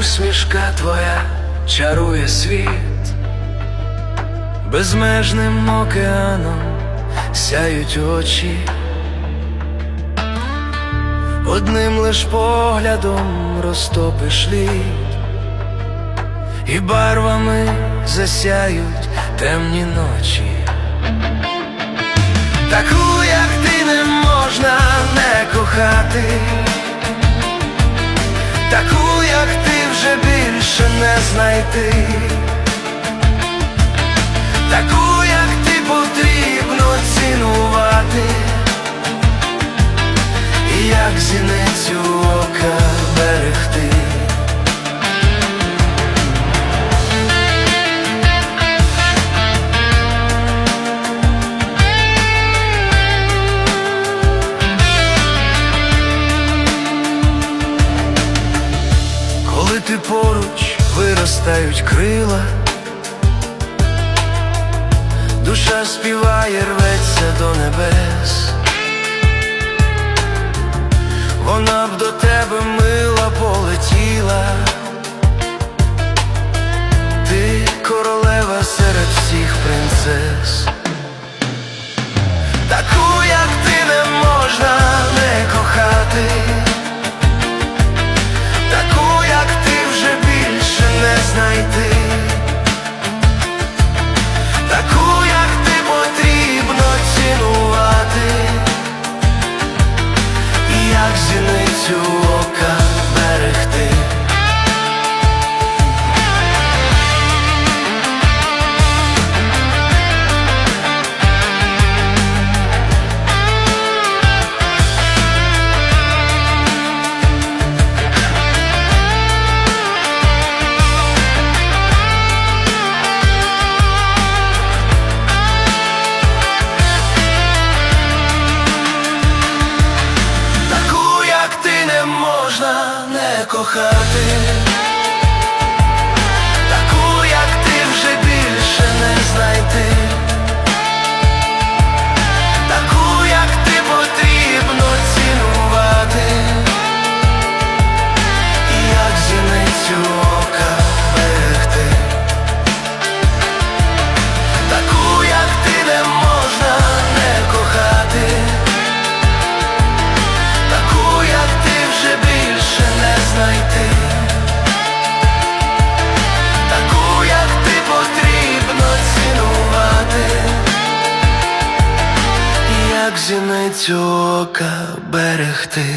Усмішка твоя чарує світ, безмежним океаном сяють очі, одним лиш поглядом розтопиш лід, і барвами засяють темні ночі. Таку, як ти не можна не кохати, знайти, таку, виростають крила, душа співає, рветься до небес, вона б до тебе мила полетіла, ти королева серед всіх принцес, кохати, як зіницю ока берегти.